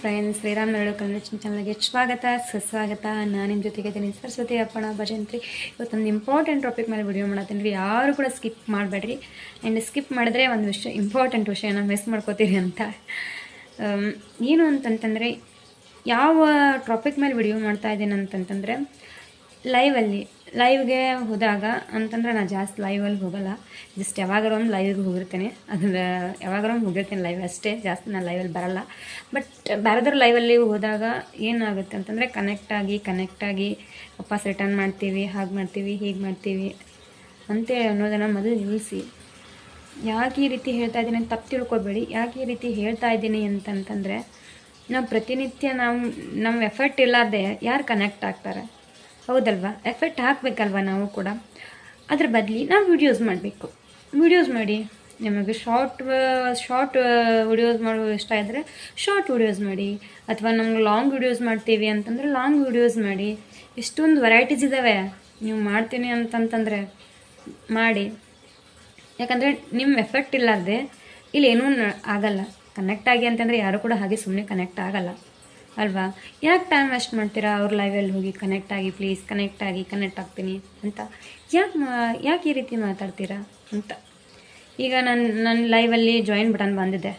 Friends Shriram Naidu Kannada ಚಾನಲ್ಗೆ ಸ್ವಾಗತ, ಸುಸ್ವಾಗತ. ನಾನು ನಿಮ್ಮ ಜೊತೆಗೆ ಇದ್ದೀನಿ ಸರಸ್ವತಿ ಅಪ್ಪಣ ಭಜಂತ್ರಿ. ಇವತ್ತೊಂದು ಇಂಪಾರ್ಟೆಂಟ್ ಟಾಪಿಕ್ ಮೇಲೆ ವಿಡಿಯೋ ಮಾಡತ್ತೀನಿ. ರೀ ಯಾರು ಕೂಡ ಸ್ಕಿಪ್ ಮಾಡಬೇಡ್ರಿ. ಆ್ಯಂಡ್ ಸ್ಕಿಪ್ ಮಾಡಿದ್ರೆ ಒಂದು ವಿಷಯ ಇಂಪಾರ್ಟೆಂಟ್ ವಿಷಯನ ಮಿಸ್ ಮಾಡ್ಕೋತೀರಿ ಅಂತ. ಏನು ಅಂತಂತಂದರೆ, ಯಾವ ಟಾಪಿಕ್ ಮೇಲೆ ವಿಡಿಯೋ ಮಾಡ್ತಾ ಇದ್ದೀನಿ ಅಂತಂತಂದರೆ ಲೈವಲ್ಲಿ ಲೈವ್ಗೆ ಹೋದಾಗ ಅಂತಂದ್ರೆ ನಾನು ಜಾಸ್ತಿ ಲೈವಲ್ಲಿ ಹೋಗಲ್ಲ. ಜಸ್ಟ್ ಯಾವಾಗಾರ ಒಂದು ಲೈವ್ಗೆ ಹೋಗಿರ್ತೇನೆ. ಅದನ್ನ ಯಾವಾಗಾರ ಒಂದು ಹೋಗಿರ್ತೇನೆ ಲೈವ್ ಅಷ್ಟೇ ಜಾಸ್ತಿ ನಾನು ಲೈವಲ್ಲಿ ಬರಲ್ಲ. ಬಟ್ ಬೇರೆದವ್ರ ಲೈವಲ್ಲಿ ಹೋದಾಗ ಏನಾಗುತ್ತೆ ಅಂತಂದರೆ ಕನೆಕ್ಟ್ ಆಗಿ ವಾಪಸ್ ರಿಟರ್ನ್ ಮಾಡ್ತೀವಿ, ಹಾಗೆ ಮಾಡ್ತೀವಿ, ಹೀಗೆ ಮಾಡ್ತೀವಿ ಅಂತೇಳಿ ಅನ್ನೋದನ್ನು ಮೊದಲು ನಿಲ್ಲಿಸಿ ಯಾಕೆ ಈ ರೀತಿ ಹೇಳ್ತಾ ಇದ್ದೀನಿ ಅಂತ ತಪ್ಪು ತಿಳ್ಕೊಬೇಡಿ. ಯಾಕೆ ಈ ರೀತಿ ಹೇಳ್ತಾ ಇದ್ದೀನಿ ಅಂತಂತಂದರೆ, ನಾವು ಪ್ರತಿನಿತ್ಯ ನಾವು ನಮ್ಮ ಎಫರ್ಟ್ ಇಲ್ಲದೆ ಯಾರು ಕನೆಕ್ಟ್ ಆಗ್ತಾರೆ? ಹೌದಲ್ವಾ? ಎಫೆಕ್ಟ್ ಹಾಕಬೇಕಲ್ವ ನಾವು ಕೂಡ? ಅದ್ರ ಬದಲಿ ನಾವು ವಿಡಿಯೋಸ್ ಮಾಡಬೇಕು. ವಿಡಿಯೋಸ್ ಮಾಡಿ, ನಿಮಗೆ ಶಾರ್ಟ್ ಶಾರ್ಟ್ ವಿಡಿಯೋಸ್ ಮಾಡೋ ಇಷ್ಟ ಇದ್ದರೆ ಶಾರ್ಟ್ ವಿಡಿಯೋಸ್ ಮಾಡಿ, ಅಥವಾ ನಮ್ಗೆ ಲಾಂಗ್ ವಿಡಿಯೋಸ್ ಮಾಡ್ತೀವಿ ಅಂತಂದರೆ ಲಾಂಗ್ ವಿಡಿಯೋಸ್ ಮಾಡಿ. ಎಷ್ಟೊಂದು ವೆರೈಟೀಸ್ ಇದ್ದಾವೆ ನೀವು ಮಾಡ್ತೀನಿ ಅಂತಂತಂದರೆ ಮಾಡಿ. ಯಾಕಂದರೆ ನಿಮ್ಮ ಎಫೆಕ್ಟ್ ಇಲ್ಲದೆ ಇಲ್ಲಿ ಏನೂ ಆಗಲ್ಲ. ಕನೆಕ್ಟ್ ಆಗಿ ಅಂತಂದರೆ ಯಾರು ಕೂಡ ಹಾಗೆ ಸುಮ್ಮನೆ ಕನೆಕ್ಟ್ ಆಗಲ್ಲ. ಅಲ್ವಾ? ಯಾಕೆ ಟೈಮ್ ವೇಸ್ಟ್ ಮಾಡ್ತೀರಾ? ಅವ್ರ ಲೈವಲ್ಲಿ ಹೋಗಿ ಕನೆಕ್ಟ್ ಆಗಿ ಪ್ಲೀಸ್ ಕನೆಕ್ಟ್ ಆಗಿ ಕನೆಕ್ಟ್ ಆಗ್ತೀನಿ ಅಂತ. ಯಾಕೆ ಯಾಕೆ ಈ ರೀತಿ ಮಾತಾಡ್ತೀರಾ ಅಂತ. ಈಗ ನನ್ನ ನನ್ನ ಲೈವಲ್ಲಿ ಜಾಯಿನ್ ಬಟನ್ ಬಂದಿದೆ.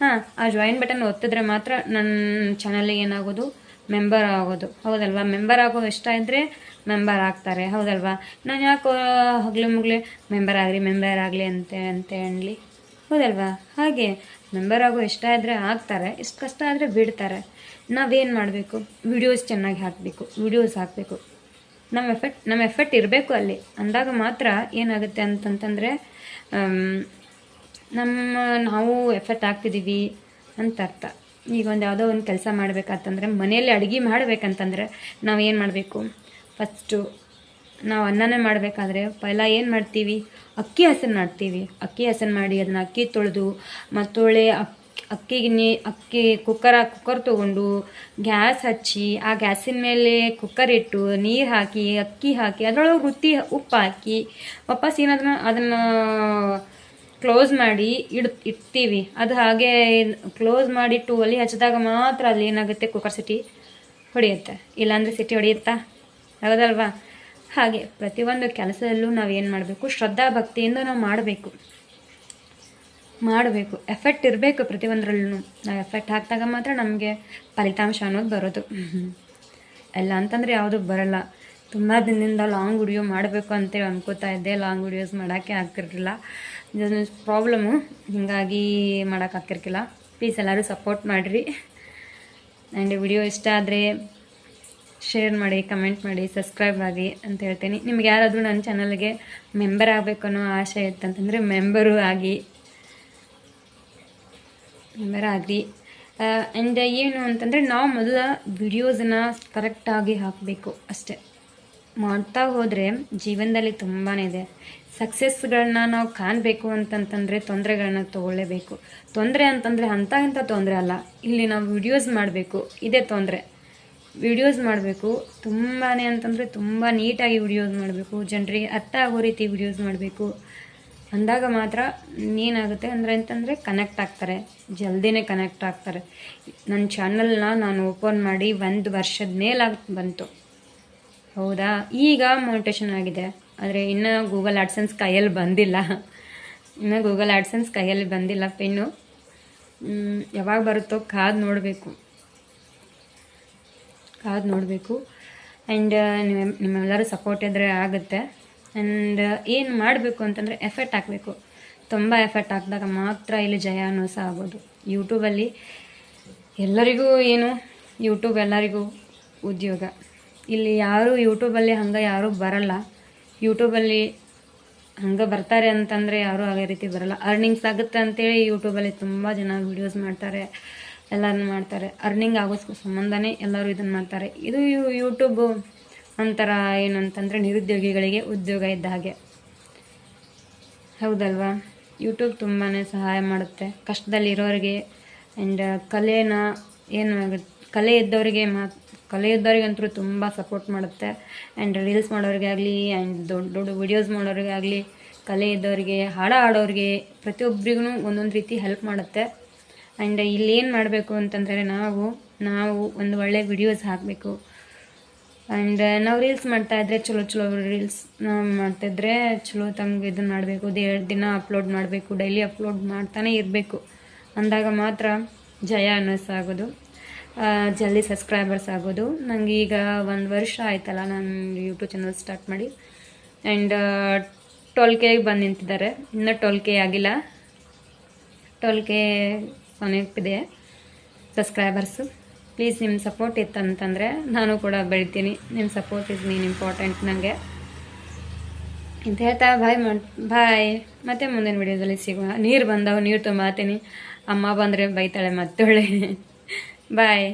ಹಾಂ, ಆ ಜಾಯಿನ್ ಬಟನ್ ಒತ್ತಿದ್ರೆ ಮಾತ್ರ ನನ್ನ ಚಾನಲ್ಗೆ ಏನಾಗೋದು? ಮೆಂಬರ್ ಆಗೋದು. ಹೌದಲ್ವಾ? ಮೆಂಬರ್ ಆಗೋ ಇಷ್ಟ ಇದ್ದರೆ ಮೆಂಬರ್ ಆಗ್ತಾರೆ. ಹೌದಲ್ವಾ? ನಾನು ಯಾಕೆ ಹಗ್ಲು ಮುಗ್ಲೆ ಮೆಂಬರ್ ಆಗಲಿ ಮೆಂಬರ್ ಆಗಲಿ ಅಂತ ಅಂತ ಅನ್ಲಿ. ಹೌದಲ್ವಾ? ಹಾಗೆ. ಮೆಂಬರ್ ಆಗೋ ಇಷ್ಟ ಆದರೆ ಆಗ್ತಾರೆ ಇಷ್ಟು ಕಷ್ಟ ಆದರೆ ಬಿಡ್ತಾರೆ. ನಾವೇನು ಮಾಡಬೇಕು? ವಿಡಿಯೋಸ್ ಚೆನ್ನಾಗಿ ಹಾಕಬೇಕು ವಿಡಿಯೋಸ್ ಹಾಕಬೇಕು. ನಮ್ಮ ಎಫೆಕ್ಟ್ ನಮ್ಮ ಎಫೆಕ್ಟ್ ಇರಬೇಕು ಅಲ್ಲಿ. ಅಂದಾಗ ಮಾತ್ರ ಏನಾಗುತ್ತೆ ಅಂತಂತಂದರೆ ನಮ್ಮ ನಾವು ಎಫೆಕ್ಟ್ ಹಾಕ್ತಿದ್ದೀವಿ ಅಂತ ಅರ್ಥ. ಈಗ ಒಂದು ಯಾವುದೋ ಒಂದು ಕೆಲಸ ಮಾಡಬೇಕಂತಂದರೆ, ಮನೆಯಲ್ಲಿ ಅಡುಗೆ ಮಾಡಬೇಕಂತಂದರೆ ನಾವು ಏನು ಮಾಡಬೇಕು? ಫಸ್ಟು ನಾವು ಅನ್ನನೇ ಮಾಡಬೇಕಾದ್ರೆ ಪೈಲ ಏನು ಮಾಡ್ತೀವಿ? ಅಕ್ಕಿ ಹಸನ್ ಮಾಡ್ತೀವಿ. ಅಕ್ಕಿ ಹಸನ್ ಮಾಡಿ ಅದನ್ನ ಅಕ್ಕಿ ತೊಳೆದು ಮತ್ತೊಳ್ಳೆ ಅಕ್ಕಿ ಅಕ್ಕಿಗೆ ನೀ, ಅಕ್ಕಿ ಕುಕ್ಕರ ಕುಕ್ಕರ್ ತೊಗೊಂಡು ಗ್ಯಾಸ್ ಹಚ್ಚಿ ಆ ಗ್ಯಾಸಿನ ಮೇಲೆ ಕುಕ್ಕರ್ ಇಟ್ಟು ನೀರು ಹಾಕಿ, ಅಕ್ಕಿ ಹಾಕಿ ಅದರೊಳಗೆ ರುತ್ತಿ ಉಪ್ಪು ಹಾಕಿ ವಾಪಸ್ ಏನಾದ್ರೂ ಅದನ್ನು ಕ್ಲೋಸ್ ಮಾಡಿ ಇಡ್, ಇಡ್ತೀವಿ. ಅದು ಹಾಗೆ ಕ್ಲೋಸ್ ಮಾಡಿಟ್ಟು ಒಲೆ ಹಚ್ಚಿದಾಗ ಮಾತ್ರ ಅಲ್ಲಿ ಏನಾಗುತ್ತೆ? ಕುಕ್ಕರ್ ಸಿಟಿ ಹೊಡೆಯುತ್ತೆ. ಇಲ್ಲಾಂದರೆ ಸಿಟಿ ಹೊಡೆಯುತ್ತಾ? ಹೌದಲ್ವಾ ಹಾಗೆ ಪ್ರತಿಯೊಂದು ಕೆಲಸದಲ್ಲೂ ನಾವು ಏನು ಮಾಡಬೇಕು? ಶ್ರದ್ಧಾ ಭಕ್ತಿಯಿಂದ ನಾವು ಮಾಡಬೇಕು. ಮಾಡಬೇಕು. ಎಫೆಕ್ಟ್ ಇರಬೇಕು ಪ್ರತಿಯೊಂದರಲ್ಲೂ ನಾವು ಎಫೆಕ್ಟ್ ಹಾಕಿದಾಗ ಮಾತ್ರ ನಮಗೆ ಫಲಿತಾಂಶ ಅನ್ನೋದು ಬರೋದು. ಎಲ್ಲ ಅಂತಂದರೆ ಯಾವುದೂ ಬರಲ್ಲ. ತುಂಬ ದಿನದಿಂದ ಲಾಂಗ್ ವಿಡಿಯೋ ಮಾಡಬೇಕು ಅಂತೇಳಿ ಅನ್ಕೋತಾ ಇದ್ದೆ. ಲಾಂಗ್ ವಿಡಿಯೋಸ್ ಮಾಡೋಕ್ಕೆ ಆಗ್ತಿರಲಿಲ್ಲ. ಪ್ರಾಬ್ಲಮು ಪ್ರಾಬ್ಲಮ್ಮು ಹೀಗಾಗಿ ಮಾಡೋಕೆ ಆಗ್ತಿರ್ಕಿಲ್ಲ. ಪ್ಲೀಸ್ ಎಲ್ಲರೂ ಸಪೋರ್ಟ್ ಮಾಡಿರಿ. ಆ್ಯಂಡ್ ವಿಡಿಯೋ ಇಷ್ಟ ಆದರೆ ಶೇರ್ ಮಾಡಿ ಕಮೆಂಟ್ ಮಾಡಿ ಸಬ್ಸ್ಕ್ರೈಬ್ ಆಗಿ ಅಂತ ಹೇಳ್ತೀನಿ. ನಿಮ್ಗೆ ಯಾರಾದರೂ ನನ್ನ ಚಾನಲ್ಗೆ ಮೆಂಬರ್ ಆಗಬೇಕು ಅನ್ನೋ ಆಸೆ ಇತ್ತಂತಂದರೆ ಮೆಂಬರು ಆಗಿ. ಮೆಂಬರ್ ಆಗಲಿ ಆ್ಯಂಡ್ ಏನು ಅಂತಂದರೆ ನಾವು ಮೊದಲ ವಿಡಿಯೋಸನ್ನ ಕರೆಕ್ಟಾಗಿ ಹಾಕಬೇಕು ಅಷ್ಟೇ. ಮಾಡ್ತಾ ಹೋದರೆ ಜೀವನದಲ್ಲಿ ತುಂಬಾ ಇದೆ. ಸಕ್ಸಸ್ಗಳನ್ನ ನಾವು ಕಾಣಬೇಕು ಅಂತಂತಂದರೆ ತೊಂದರೆಗಳನ್ನ ತೊಗೊಳ್ಳೇಬೇಕು ತೊಂದರೆ ಅಂತಂದರೆ ಅಂಥ ಇಂಥ ತೊಂದರೆ ಅಲ್ಲ. ಇಲ್ಲಿ ನಾವು ವಿಡಿಯೋಸ್ ಮಾಡಬೇಕು. ಇದೇ ತೊಂದರೆ. ವಿಡಿಯೋಸ್ ಮಾಡಬೇಕು. ತುಂಬಾ ಅಂತಂದರೆ ತುಂಬ ನೀಟಾಗಿ ವಿಡಿಯೋಸ್ ಮಾಡಬೇಕು. ಜನರಿಗೆ ಅರ್ಥ ಆಗೋ ರೀತಿ ವಿಡಿಯೋಸ್ ಮಾಡಬೇಕು. ಅಂದಾಗ ಮಾತ್ರ ಏನಾಗುತ್ತೆ ಅಂದರೆ ಅಂತಂದರೆ ಕನೆಕ್ಟ್ ಆಗ್ತಾರೆ. ಜಲ್ದಿನೇ ಕನೆಕ್ಟ್ ಆಗ್ತಾರೆ. ನನ್ನ ಚಾನಲ್ನ ನಾನು ಓಪನ್ ಮಾಡಿ ಒಂದು ವರ್ಷದ ಮೇಲಾಗಿ ಬಂತು. ಹೌದಾ? ಈಗ ಮೋನಿಟೇಷನ್ ಆಗಿದೆ. ಆದರೆ ಇನ್ನೂ ಗೂಗಲ್ ಆಡ್ಸೆನ್ಸ್ ಕೈಯಲ್ಲಿ ಬಂದಿಲ್ಲ. ಇನ್ನು ಗೂಗಲ್ ಆಡ್ಸೆನ್ಸ್ ಕೈಯಲ್ಲಿ ಬಂದಿಲ್ಲ. ಪೆನ್ನು ಯಾವಾಗ ಬರುತ್ತೋ ಕಾದು ನೋಡಬೇಕು. ಕಾದು ನೋಡಬೇಕು. ಆ್ಯಂಡ್ ನಿಮ್ಮ ನಿಮ್ಮೆಲ್ಲರೂ ಸಪೋರ್ಟ್ ಇದ್ದರೆ ಆಗುತ್ತೆ. ಆ್ಯಂಡ್ ಏನು ಮಾಡಬೇಕು ಅಂತಂದರೆ ಎಫರ್ಟ್ ಹಾಕಬೇಕು. ತುಂಬ ಎಫರ್ಟ್ ಹಾಕಿದಾಗ ಮಾತ್ರ ಇಲ್ಲಿ ಜಯ ಅನ್ನೋ ಸಹ ಆಗೋದು. ಯೂಟ್ಯೂಬಲ್ಲಿ ಎಲ್ಲರಿಗೂ ಏನು? ಯೂಟ್ಯೂಬ್ ಎಲ್ಲರಿಗೂ ಉದ್ಯೋಗ. ಇಲ್ಲಿ ಯಾರು ಯೂಟ್ಯೂಬಲ್ಲಿ ಹಂಗೆ ಯಾರೂ ಬರಲ್ಲ. ಯೂಟ್ಯೂಬಲ್ಲಿ ಹಂಗೆ ಬರ್ತಾರೆ ಅಂತಂದರೆ ಯಾರೂ ಅದೇ ರೀತಿ ಬರಲ್ಲ. ಅರ್ನಿಂಗ್ಸ್ ಆಗುತ್ತೆ ಅಂತೇಳಿ ಯೂಟ್ಯೂಬಲ್ಲಿ ತುಂಬ ಜನ ವೀಡಿಯೋಸ್ ಮಾಡ್ತಾರೆ. ಎಲ್ಲನೂ ಮಾಡ್ತಾರೆ. ಅರ್ನಿಂಗ್ ಆಗೋಸ್ಕರ ಸಂಬಂಧನೇ ಎಲ್ಲರೂ ಇದನ್ನು ಮಾಡ್ತಾರೆ. ಇದು ಯೂಟ್ಯೂಬ್ ಒಂಥರ ಏನಂತಂದರೆ ನಿರುದ್ಯೋಗಿಗಳಿಗೆ ಉದ್ಯೋಗ ಇದ್ದ ಹಾಗೆ. ಹೌದಲ್ವಾ? ಯೂಟ್ಯೂಬ್ ತುಂಬಾ ಸಹಾಯ ಮಾಡುತ್ತೆ. ಕಷ್ಟದಲ್ಲಿರೋರಿಗೆ ಆ್ಯಂಡ್ ಕಲೆನ ಏನು ಕಲೆ ಇದ್ದವರಿಗೆ ಮಾತು ಕಲೆ ಇದ್ದವ್ರಿಗಂತೂ ತುಂಬ ಸಪೋರ್ಟ್ ಮಾಡುತ್ತೆ. ಆ್ಯಂಡ್ ರೀಲ್ಸ್ ಮಾಡೋರಿಗೆ ಆಗಲಿ ಆ್ಯಂಡ್ ದೊಡ್ಡ ದೊಡ್ಡ ವಿಡಿಯೋಸ್ ಮಾಡೋರಿಗೆ ಆಗಲಿ, ಕಲೆ ಇದ್ದವರಿಗೆ, ಹಾಡು ಹಾಡೋರಿಗೆ ಪ್ರತಿಯೊಬ್ಬರಿಗೂ ಒಂದೊಂದು ರೀತಿ ಹೆಲ್ಪ್ ಮಾಡುತ್ತೆ. ಆ್ಯಂಡ್ ಇಲ್ಲೇನು ಮಾಡಬೇಕು ಅಂತಂದರೆ ನಾವು ನಾವು ಒಂದು ಒಳ್ಳೆ ವಿಡಿಯೋಸ್ ಹಾಕಬೇಕು. ಆ್ಯಂಡ್ ನಾವು ರೀಲ್ಸ್ ಮಾಡ್ತಾ ಇದ್ರೆ ಚಲೋ ಚಲೋ ರೀಲ್ಸ್ ಮಾಡ್ತಾಯಿದ್ರೆ ಚಲೋ ತಮ್ಗೆ ಇದನ್ನು ಮಾಡಬೇಕು. ಎರಡು ದಿನ ಅಪ್ಲೋಡ್ ಮಾಡಬೇಕು ಡೈಲಿ ಅಪ್ಲೋಡ್ ಮಾಡ್ತಾನೆ ಇರಬೇಕು. ಅಂದಾಗ ಮಾತ್ರ ಜಯ ಅನ್ನಿಸಾಗೋದು ಜಲ್ದಿ ಸಬ್ಸ್ಕ್ರೈಬರ್ಸ್ ಆಗೋದು. ನನಗೆ ಈಗ ಒಂದು ವರ್ಷ ಆಯ್ತಲ್ಲ ನಾನು ಯೂಟ್ಯೂಬ್ ಚಾನಲ್ ಸ್ಟಾರ್ಟ್ ಮಾಡಿ. ಆ್ಯಂಡ್ ಟ್ವೆಲ್ ಕೆಗೆ ಬಂದು ನಿಂತಿದ್ದಾರೆ. ಇನ್ನೂ ಟ್ವೆಲ್ ಕೆ ಆಗಿಲ್ಲ. ಟ್ವೆಲ್ ಕೆ ಇದೆ ಸಬ್ಸ್ಕ್ರೈಬರ್ಸು ಪ್ಲೀಸ್ ನಿಮ್ಮ ಸಪೋರ್ಟ್ ಇತ್ತಂತಂದರೆ ನಾನು ಕೂಡ ಬೆಳಿತೀನಿ. ನಿಮ್ಮ ಸಪೋರ್ಟ್ ಇಸ್ ಮೀನ್ ಇಂಪಾರ್ಟೆಂಟ್ ನನಗೆ ಅಂತ ಹೇಳ್ತಾ ಬಾಯ್ ಮಾಡಿ ಬಾಯ್ ಮತ್ತೆ ಮುಂದಿನ ವಿಡಿಯೋದಲ್ಲಿ ಸಿಗೋಣ ನೀರು ಬಂದವು, ನೀರು ತುಂಬಾತೀನಿ ಅಮ್ಮ ಬಂದರೆ ಬೈತಾಳೆ ಮತ್ತೊಳ್ಳೆ. ಬಾಯ್